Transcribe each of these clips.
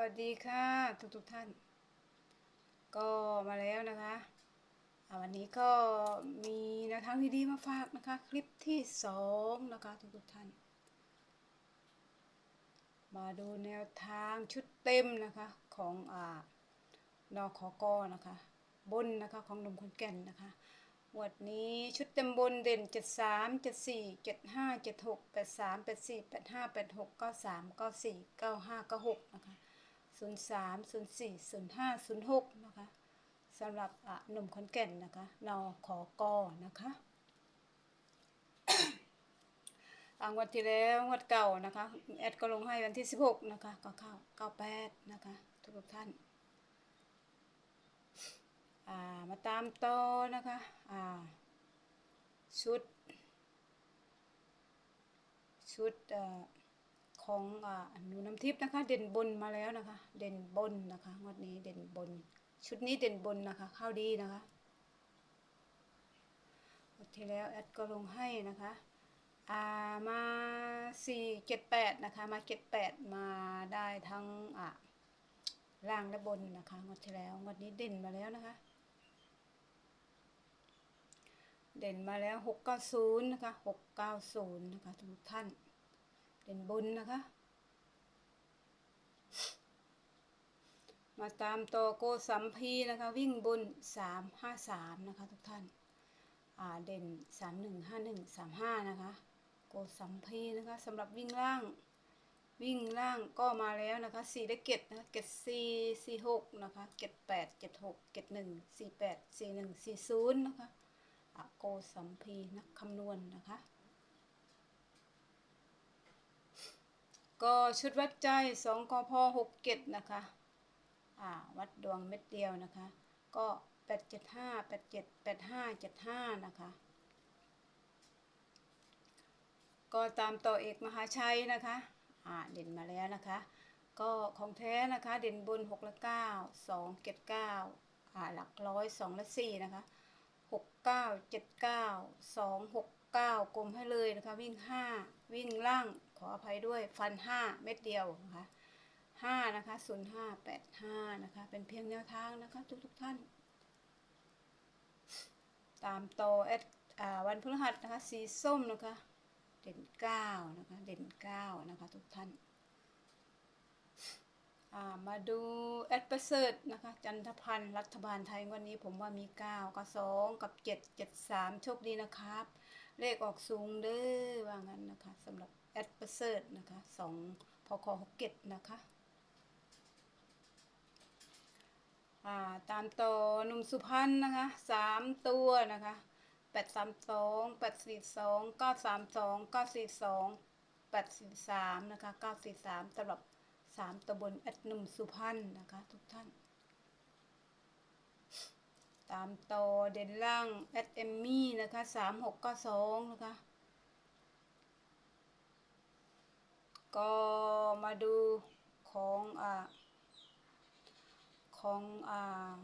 วัสดีค่ะทุกทุกท่าน ก็มาแล้วนะคะอ่าวันนี้ก็มีแนวทางดีๆมาฝากนะคะ คลิปที่สองนะคะทุกทุกท่าน มาดูแนวทางชุดเต็มนะคะของอ่านอขอกอนะคะ บนนะคะของหนุ่มคนแก่นนะคะวดนี้ชุดเต็มบนเด่น 73 74 75 76 83 84 85 86 93 94 95 96 นะคะ 03 04 05 06 นะคะสำหรับหนุ่มคนแก่นนะคะนอขอกอนะคะอ่างวดที่แล้วงวดเก่านะคะ แอดก็ลงให้วันที่ 16 นะคะ ก็เข้า98นะคะทุกท่าน อ่า มาตามต่อนะคะ อ่า ชุด ชุดอ่อ ของอหนูน้ำทิพย์นะคะ เด่นบนมาแล้วนะคะ เด่นบนนะคะงวดนี้เด่นบน ชุดนี้เด่นบนนะคะ เข้าดีนะคะงวดที่แล้วแอดก็ลงให้นะคะอ่ามาสี่เจ็ดแปดนะคะ มาเจ็ดแปดมาได้ทั้งอ่าล่างและบนนะคะงวดที่แล้วงวดนี้เด่นมาแล้วนะคะ เด่นมาแล้วหกเก้าศูนย์นะคะหกเก้าศูนย์นะคะทุกท่าน เด่นบนนะคะ มาตามตัวโกสัมพีนะคะ วิ่งบนสามห้าสามนะคะทุกท่านอ่าเด่นสามหนึ่งห้าหนึ่งสามห้านะคะโกสัมพีนะคะสำหรับวิ่งล่างวิ่งล่างก็มาแล้วนะคะสี่ได้เก็ดนะคะเก็ดสี่สี่หกนะคะเก็ดแปดเจ็ดหกเก็ดหนึ่งสี่แปดสี่หนึ่งสี่ศูนย์นะคะโกสัมพีนักคำนวณนะคะ ก็ชุดวัดใจสองกพหกเก็ดนะคะอ่าวัดดวงเม็ดเดียวนะคะ ก็แปดเจ็ดห้าแปดเจ็ดแปดห้าเจ็ดห้านะคะ ก็ตามต่อเอกมหาชัยนะคะอ่าเด่นมาแล้วนะคะ ก็ของแท้นะคะเด่นบนหกละเก้าสองเจ็ดเก้าอ่าหลักร้อยสองละสี่นะคะหกเก้าเจ็ดเก้าสองหกเก้ากลมให้เลยนะคะ วิ่งห้าวิ่งล่าง ขออภัยด้วยฟันห้าเม็ดเดียวนะคะห้านะคะศูนย์ห้าแปดห้านะคะ เป็นเพียงแนวทางนะคะ ทุกทุกท่าน ตามโต่อแอดอ่าวันพฤหัสนะคะ สีส้มนะคะ เด่นเก้านะคะ เด่นเก้านะคะ ทุกท่านามาดูแอดประเสริฐนะคะ จันทพันธ์รัฐบาลไทยวันนี้ผมว่ามีเก้ากับสองกับเจ็ดเจ็ดสามโชคดีนะครับ เลขออกสูงเด้อว่างั้นนะคะสำหรับแอดประเสริฐนะคะสองพคหกเจ็ดนะคะอ่าตามต่อหนุ่มสุพรรณนะคะสามตัวนะคะแปดสามสองแปดสี่สองเก้าสามสองเก้าสี่สองแปดสี่สามนะคะเก้าสี่สามสำหรับสามตวบนแอดหนุ่มสุพรรณนะคะ ทุกท่านามต่อเด่นล่างแอดเอมมี่นะคะสามหกเก้าสองนะคะ ก็มาดูของอ่าของอ่า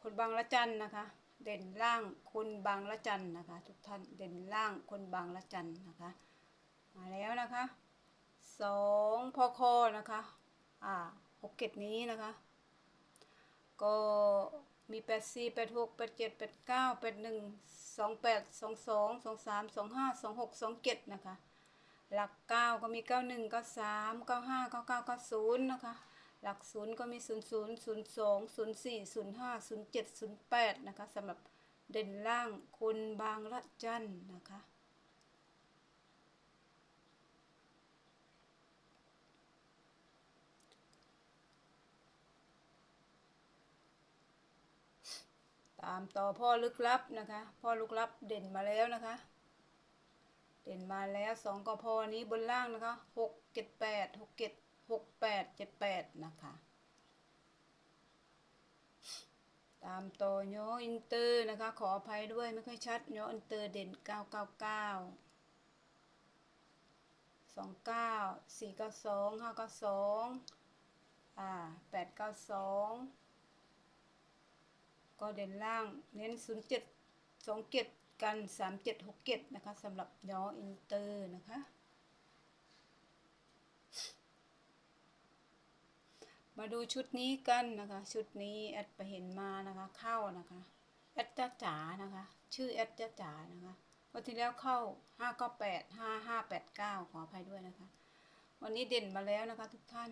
คนบางละจันนะคะ เด่นล่างคนบางละจันนะคะ ทุกท่านเด่นล่างคนบางละจันนะคะ มาแล้วนะคะสองพอคอนะคะ อ่าหกเกตนี้นะคะ ก็ มีแปดสี่แปดหกแปดเจ็ดแปดเก้าแปดหนึ่งสองแปดสองสองสองสามสองห้าสองหกสองเจ็ดนะคะ หลักเก้าก็มีเก้าหนึ่งเก้าสามเก้าห้าเก้าเก้าเก้าศูนย์นะคะ หลักศูนย์ก็มีศูนย์ศูนย์ศูนย์สองศูนย์สี่ศูนย์ห้าศูนย์เจ็ดศูนย์แปดนะคะสำหรับเด่นล่างคุณบางละจันนะคะ ตามต่อพ่อลึกลับนะคะ พ่อลึกลับเด่นมาแล้วนะคะ เด่นมาแล้วสองกพอนี้บนล่างนะคะหกเจ็ดแปดหกเจ็ดหกแปดเจ็ดแปดนะคะ ตามต่อยออินเตอร์นะคะ ขออภัยด้วยไม่ค่อยชัดยออินเตอร์เด่นเก้าเก้าเก้าสองเก้าสี่เก้าสองห้าเก้าสองอ่าแปดเก้าสอง ก็เด่นล่างเน้นศูนย์เจ็ดสองเจ็ดกันสามเจ็ดหกเจ็ดนะคะสำหรับยออินเตอร์นะคะ มาดูชุดนี้กันนะคะ ชุดนี้แอดไปเห็นมานะคะ เข้านะคะแอดจ้าจ๋านะคะ ชื่อแอดจ้าจ๋านะคะวันที่แล้วเข้าห้าก็แปดห้าห้าแปดเก้าขออภัยด้วยนะคะ วันนี้เด่นมาแล้วนะคะทุกท่าน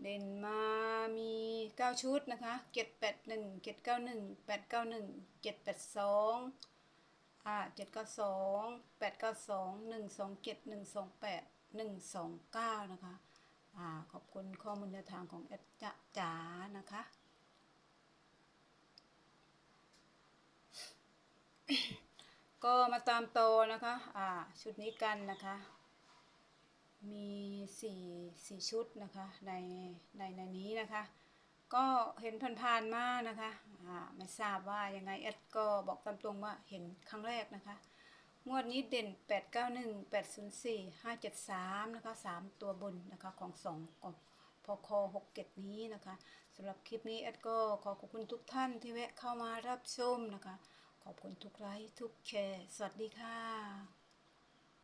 เด่นมามีเก้าชุดนะคะเจ็ดแปดหนึ่งเจ็ดเก้าหนึ่งแปดเก้าหนึ่งเจ็ดแปดสองอ่าเจ็ดเก้าสองแปดเก้าสองหนึ่งสองเจ็ดหนึ่งสองแปดหนึ่งสองเก้านะคะ อ่า ขอบคุณข้อมูลแนวทางของแอดจะจ๋านะคะ ก็มาตามโตนะคะ อ่า ชุดนี้กันนะคะ มีสี่สี่ชุดนะคะในในในนี้นะคะ ก็เห็นผ่านๆมานะคะไม่ทราบว่ายังไงแอดก็บอกตามตรงว่าเห็นครั้งแรกนะคะ งวดนี้เด่น 891 804 573 นะคะ 3 ตัวบนนะคะของ2ของพอคอ67 นี้นะคะสำหรับคลิปนี้แอดก็ขอขอบคุณทุกท่านที่แวะเข้ามารับชมนะคะ ขอบคุณทุกไลค์ทุกแชร์ สวัสดีค่ะ